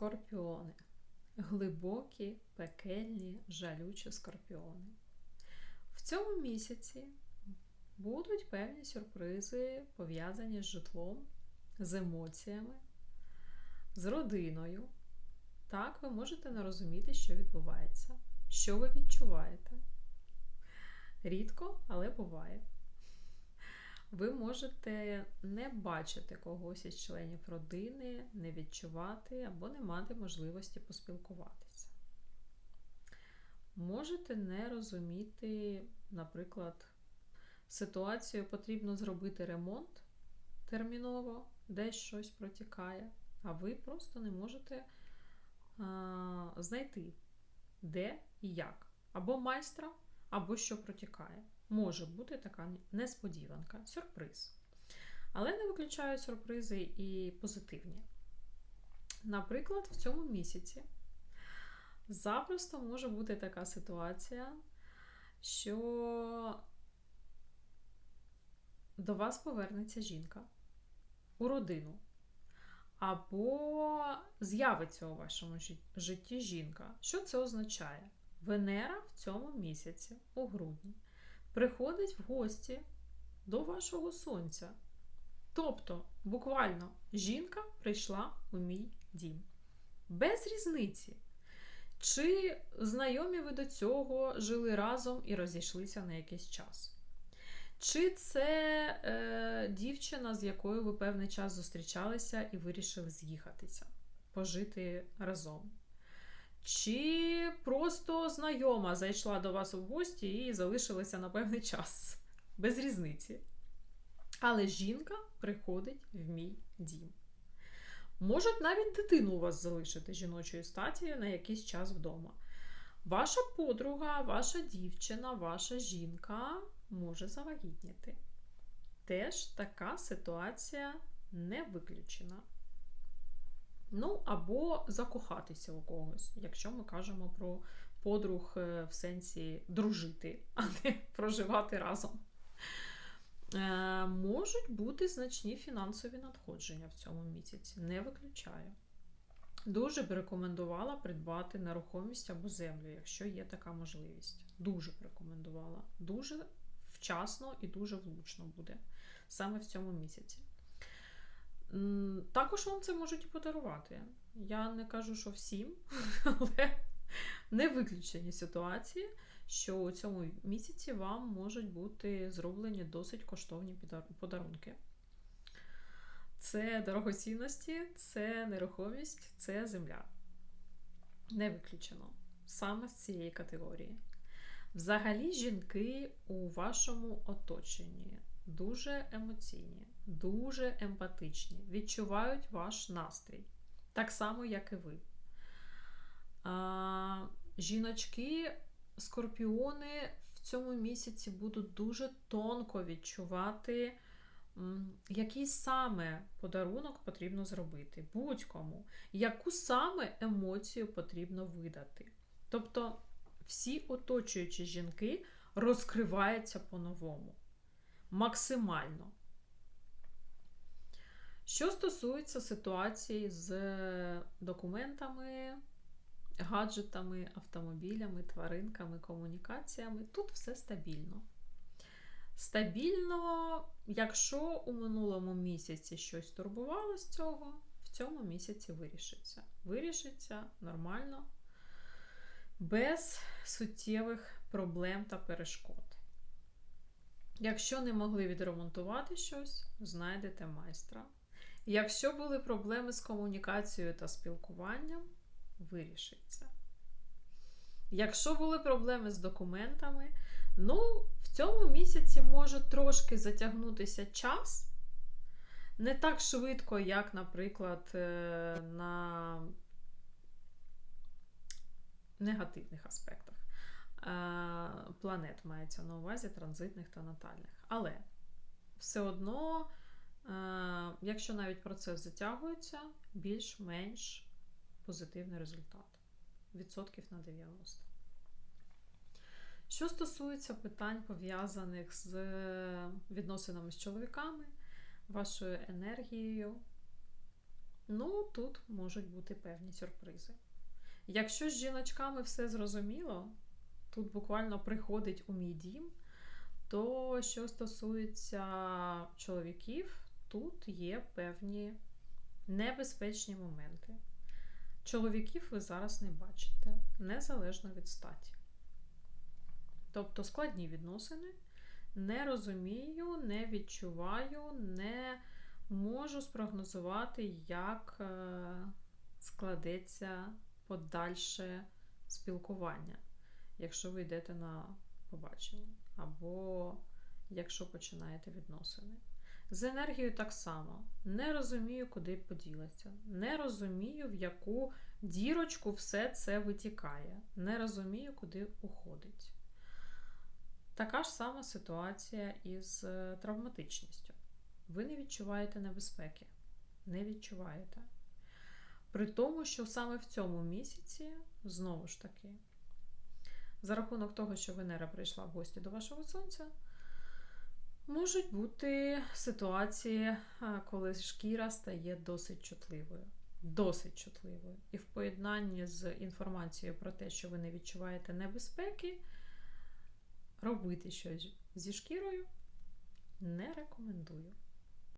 Скорпіони. Глибокі, пекельні, жалючі скорпіони. В цьому місяці будуть певні сюрпризи, пов'язані з житлом, з емоціями, з родиною. Так, ви можете не розуміти, що відбувається, що ви відчуваєте. Рідко, але буває. Ви можете не бачити когось із членів родини, не відчувати або не мати можливості поспілкуватися. Можете не розуміти, наприклад, ситуацію потрібно зробити ремонт терміново, десь щось протікає, а ви просто не можете а, знайти, де і як. Або майстра, або що протікає може бути така несподіванка, сюрприз. Але не виключаю сюрпризи і позитивні. Наприклад, в цьому місяці запросто може бути така ситуація, що до вас повернеться жінка у родину. Або з'явиться у вашому житті жінка. Що це означає? Венера в цьому місяці, у грудні, приходить в гості до вашого сонця. Тобто, буквально, жінка прийшла у мій дім. Без різниці. Чи знайомі ви до цього жили разом і розійшлися на якийсь час? Чи це е, дівчина, з якою ви певний час зустрічалися і вирішили з'їхатися, пожити разом? Чи просто знайома зайшла до вас у гості і залишилася на певний час, без різниці. Але жінка приходить в мій дім. Можуть навіть дитину у вас залишити жіночою статі на якийсь час вдома. Ваша подруга, ваша дівчина, ваша жінка може завагітніти. Теж така ситуація не виключена. Ну, або закохатися у когось, якщо ми кажемо про подруг е, в сенсі дружити, а не проживати разом. Е, Можуть бути значні фінансові надходження в цьому місяці, не виключаю. Дуже б рекомендувала придбати нерухомість або землю, якщо є така можливість. Дуже б рекомендувала. Дуже вчасно і дуже влучно буде саме в цьому місяці. Також вам це можуть і подарувати. Я не кажу, що всім, але не виключені ситуації, що у цьому місяці вам можуть бути зроблені досить коштовні подарунки. Це дорогоцінності, це нерухомість, це земля. Не виключено. Саме з цієї категорії. Взагалі, жінки у вашому оточенні дуже емоційні, дуже емпатичні, відчувають ваш настрій. Так само, як і ви. А, Жіночки, скорпіони в цьому місяці будуть дуже тонко відчувати, який саме подарунок потрібно зробити. Будь-кому, яку саме емоцію потрібно видати. Тобто всі оточуючі жінки розкриваються по-новому максимально. Що стосується ситуації з документами, гаджетами, автомобілями, тваринками, комунікаціями, тут все стабільно. Стабільно, якщо у минулому місяці щось турбувало з цього, в цьому місяці вирішиться. Вирішиться нормально, без суттєвих проблем та перешкод. Якщо не могли відремонтувати щось, знайдете майстра. Якщо були проблеми з комунікацією та спілкуванням, вирішиться. Якщо були проблеми з документами, ну, в цьому місяці може трошки затягнутися час. Не так швидко, як, наприклад, е, на негативних аспектах. Е, планет мається на увазі транзитних та натальних. Але все одно, е, якщо навіть процес затягується, більш-менш позитивний результат. Відсотків на 90. Що стосується питань, пов'язаних з відносинами з чоловіками, вашою енергією, Ну, тут можуть бути певні сюрпризи. Якщо з жіночками все зрозуміло, тут буквально приходить у мій дім, то що стосується чоловіків, тут є певні небезпечні моменти. Чоловіків ви зараз не бачите, незалежно від статі. Тобто складні відносини. Не розумію, не відчуваю, не можу спрогнозувати, як е, складеться подальше спілкування, якщо ви йдете на побачення, або якщо починаєте відносини. З енергією так само. Не розумію, куди поділиться. Не розумію, в яку дірочку все це витікає. Не розумію, куди уходить. Така ж сама ситуація із е, травматичністю. Ви не відчуваєте небезпеки. Не відчуваєте. При тому, що саме в цьому місяці, знову ж таки, за рахунок того, що Венера прийшла в гості до вашого сонця, можуть бути ситуації, коли шкіра стає досить чутливою. Досить чутливою. І в поєднанні з інформацією про те, що ви не відчуваєте небезпеки, робити щось зі шкірою не рекомендую.